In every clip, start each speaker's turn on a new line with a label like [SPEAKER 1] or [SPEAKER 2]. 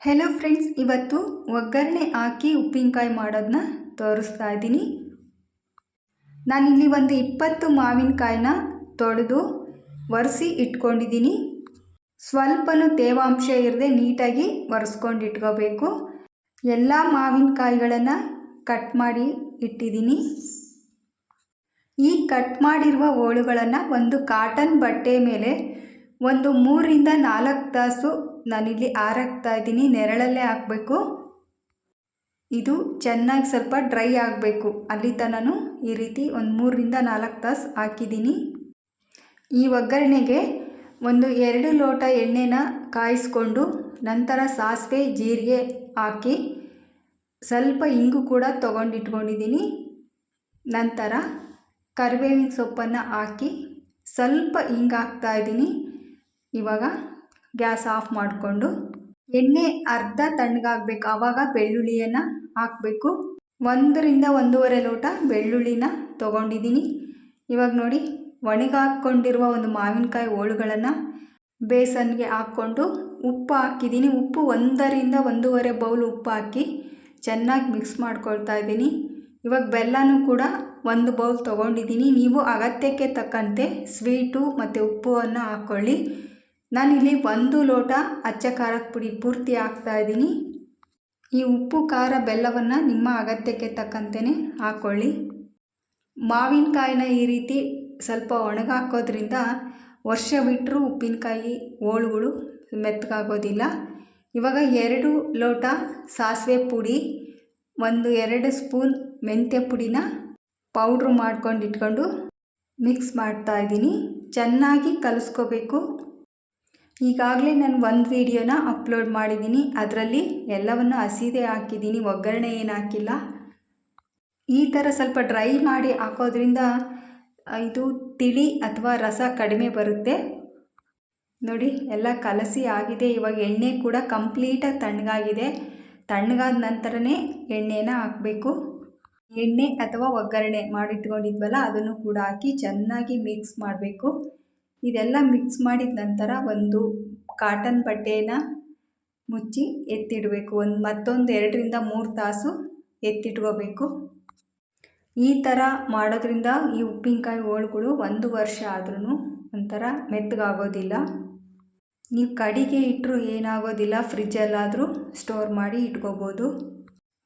[SPEAKER 1] Hello friends ಇವತ್ತು ಒಗ್ಗರಣೆ ಹಾಕಿ ಉಪ್ಪಿನಕಾಯಿ ಮಾಡೋದನ್ನ ತೋರಿಸ್ತಾ ಇದ್ದೀನಿ. ನಾನಿಲ್ಲಿ ಒಂದು ಇಪ್ಪತ್ತು ಮಾವಿನಕಾಯಿನ ತೊಳೆದು ಒರೆಸಿ ಇಟ್ಕೊಂಡಿದ್ದೀನಿ. ಸ್ವಲ್ಪನೂ ತೇವಾಂಶ ಇರದೆ ನೀಟಾಗಿ ಒರೆಸ್ಕೊಂಡು ಇಟ್ಕೋಬೇಕು. ಎಲ್ಲ ಮಾವಿನಕಾಯಿಗಳನ್ನು ಕಟ್ ಮಾಡಿ ಇಟ್ಟಿದ್ದೀನಿ. ಈ ಕಟ್ ಮಾಡಿರುವ ಹೋಳುಗಳನ್ನು ಒಂದು ಕಾಟನ್ ಬಟ್ಟೆ ಮೇಲೆ ಒಂದು ಮೂರರಿಂದ ನಾಲ್ಕು ತಾಸು ನಾನಿಲ್ಲಿ ಆರಾಕ್ತಾ ಇದ್ದೀನಿ. ನೆರಳಲ್ಲೇ ಹಾಕಬೇಕು. ಇದು ಚೆನ್ನಾಗಿ ಸ್ವಲ್ಪ ಡ್ರೈ ಆಗಬೇಕು. ಅಲ್ಲಿ ನಾನು ಈ ರೀತಿ ಒಂದು ಮೂರರಿಂದ ನಾಲ್ಕು ತಾಸು ಹಾಕಿದ್ದೀನಿ. ಈ ಒಗ್ಗರಣೆಗೆ ಒಂದು ಎರಡು ಲೋಟ ಎಣ್ಣೆನ ಕಾಯಿಸ್ಕೊಂಡು ನಂತರ ಸಾಸಿವೆ, ಜೀರಿಗೆ ಹಾಕಿ ಸ್ವಲ್ಪ ಇಂಗು ಕೂಡ ತೊಗೊಂಡಿಟ್ಕೊಂಡಿದ್ದೀನಿ. ನಂತರ ಕರಿಬೇವಿನ ಸೊಪ್ಪನ್ನು ಹಾಕಿ ಸ್ವಲ್ಪ ಹಿಂಗೆ ಹಾಕ್ತಾಯಿದ್ದೀನಿ ಇವಾಗ ಗ್ಯಾಸ್ ಆಫ್ ಮಾಡಿಕೊಂಡು ಎಣ್ಣೆ ಅರ್ಧ ತಣ್ಣಗಾಗಬೇಕು. ಆವಾಗ ಬೆಳ್ಳುಳ್ಳಿಯನ್ನು ಹಾಕಬೇಕು. ಒಂದರಿಂದ ಒಂದೂವರೆ ಲೋಟ ಬೆಳ್ಳುಳ್ಳಿನ ತೊಗೊಂಡಿದ್ದೀನಿ. ಇವಾಗ ನೋಡಿ ಒಣಗಾಕ್ಕೊಂಡಿರುವ ಒಂದು ಮಾವಿನಕಾಯಿ ಹೋಳುಗಳನ್ನು ಬೇಸನ್ಗೆ ಹಾಕ್ಕೊಂಡು ಉಪ್ಪು ಹಾಕಿದ್ದೀನಿ. ಉಪ್ಪು ಒಂದರಿಂದ ಒಂದೂವರೆ ಬೌಲ್ ಉಪ್ಪು ಹಾಕಿ ಚೆನ್ನಾಗಿ ಮಿಕ್ಸ್ ಮಾಡ್ಕೊಳ್ತಾ ಇದ್ದೀನಿ. ಇವಾಗ ಬೆಲ್ಲನೂ ಕೂಡ ಒಂದು ಬೌಲ್ ತೊಗೊಂಡಿದ್ದೀನಿ. ನೀವು ಅಗತ್ಯಕ್ಕೆ ತಕ್ಕಂತೆ ಸ್ವೀಟು ಮತ್ತು ಉಪ್ಪನ್ನು ಹಾಕ್ಕೊಳ್ಳಿ ನಾನಿಲ್ಲಿ ಒಂದು ಲೋಟ ಅಚ್ಚ ಖಾರದ ಪುಡಿ ಪೂರ್ತಿ ಹಾಕ್ತಾ ಇದ್ದೀನಿ. ಈ ಉಪ್ಪು, ಖಾರ, ಬೆಲ್ಲವನ್ನು ನಿಮ್ಮ ಅಗತ್ಯಕ್ಕೆ ತಕ್ಕಂತೆಯೇ ಹಾಕ್ಕೊಳ್ಳಿ ಮಾವಿನಕಾಯಿನ ಈ ರೀತಿ ಸ್ವಲ್ಪ ಒಣಗಾಕೋದ್ರಿಂದ ವರ್ಷ ಬಿಟ್ಟರೂ ಉಪ್ಪಿನಕಾಯಿ ಹೋಳುಗಳು ಮೆತ್ತಗಾಗೋದಿಲ್ಲ. ಇವಾಗ ಎರಡು ಲೋಟ ಸಾಸಿವೆ ಪುಡಿ, ಒಂದು ಎರಡು ಸ್ಪೂನ್ ಮೆಂತ್ಯ ಪುಡಿನ ಪೌಡ್ರು ಮಾಡ್ಕೊಂಡು ಇಟ್ಕೊಂಡು ಮಿಕ್ಸ್ ಮಾಡ್ತಾಯಿದ್ದೀನಿ ಚೆನ್ನಾಗಿ ಕಲಿಸ್ಕೋಬೇಕು. ಈಗಾಗಲೇ ನಾನು ಒಂದು ವೀಡಿಯೋನ ಅಪ್ಲೋಡ್ ಮಾಡಿದ್ದೀನಿ ಅದರಲ್ಲಿ ಎಲ್ಲವನ್ನು ಹಸಿದೇ ಹಾಕಿದ್ದೀನಿ ಒಗ್ಗರಣೆ ಏನು ಹಾಕಿಲ್ಲ. ಈ ಥರ ಸ್ವಲ್ಪ ಡ್ರೈ ಮಾಡಿ ಹಾಕೋದ್ರಿಂದ ಇದು ತಿಳಿ ಅಥವಾ ರಸ ಕಡಿಮೆ ಬರುತ್ತೆ. ನೋಡಿ, ಎಲ್ಲ ಕಲಸಿ ಆಗಿದೆ. ಇವಾಗ ಎಣ್ಣೆ ಕೂಡ ಕಂಪ್ಲೀಟಾಗಿ ತಣ್ಣಗಾಗಿದೆ. ತಣ್ಣಗಾದ ನಂತರನೇ ಎಣ್ಣೆನ ಹಾಕಬೇಕು. ಎಣ್ಣೆ ಅಥವಾ ಒಗ್ಗರಣೆ ಮಾಡಿಟ್ಕೊಂಡಿದ್ವಲ್ಲ, ಅದನ್ನು ಕೂಡ ಹಾಕಿ ಚೆನ್ನಾಗಿ ಮಿಕ್ಸ್ ಮಾಡಬೇಕು. ಇದೆಲ್ಲ ಮಿಕ್ಸ್ ಮಾಡಿದ ನಂತರ ಒಂದು ಕಾಟನ್ ಬಟ್ಟೆನ ಮುಚ್ಚಿ ಎತ್ತಿಡಬೇಕು. ಒಂದು ಮತ್ತೊಂದು ಎರಡರಿಂದ ಮೂರು ತಾಸು ಎತ್ತಿಟ್ಕೋಬೇಕು. ಈ ಥರ ಮಾಡೋದ್ರಿಂದ ಈ ಉಪ್ಪಿನಕಾಯಿ ಹೋಳುಗಳು ಒಂದು ವರ್ಷ ಆದ್ರೂ ಒಂಥರ ಮೆತ್ತಗಾಗೋದಿಲ್ಲ. ನೀವು ಕಡಿಗೆ ಇಟ್ಟರು ಏನಾಗೋದಿಲ್ಲ, ಫ್ರಿಜ್ಜಲ್ಲಾದರೂ ಸ್ಟೋರ್ ಮಾಡಿ ಇಟ್ಕೋಬೋದು.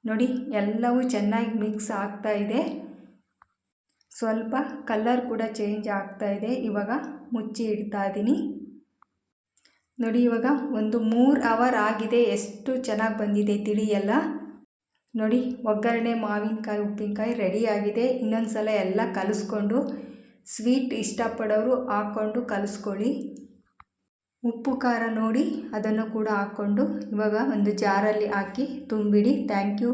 [SPEAKER 1] ನೋಡಿ, ಎಲ್ಲವೂ ಚೆನ್ನಾಗಿ ಮಿಕ್ಸ್ ಆಗ್ತಾ ಇದೆ. ಸ್ವಲ್ಪ ಕಲ್ಲರ್ ಕೂಡ ಚೇಂಜ್ ಆಗ್ತಾ ಇದೆ. ಇವಾಗ ಮುಚ್ಚಿ ಇಡ್ತಾ ಇದ್ದೀನಿ. ನೋಡಿ, ಇವಾಗ ಒಂದು ಮೂರು ಅವರ್ ಆಗಿದೆ. ಎಷ್ಟು ಚೆನ್ನಾಗಿ ಬಂದಿದೆ ತಿಳಿ ಎಲ್ಲ. ನೋಡಿ, ಒಗ್ಗರಣೆ, ಮಾವಿನಕಾಯಿ, ಉಪ್ಪಿನಕಾಯಿ ರೆಡಿಯಾಗಿದೆ ಇನ್ನೊಂದು ಸಲ ಎಲ್ಲ ಕಲಿಸ್ಕೊಂಡು ಸ್ವೀಟ್ ಇಷ್ಟಪಡೋರು ಹಾಕ್ಕೊಂಡು ಕಲಿಸ್ಕೊಳ್ಳಿ. ಉಪ್ಪು, ಖಾರ ನೋಡಿ, ಅದನ್ನು ಕೂಡ ಹಾಕ್ಕೊಂಡು ಇವಾಗ ಒಂದು ಜಾರಲ್ಲಿ ಹಾಕಿ ತುಂಬಿಡಿ. Thank you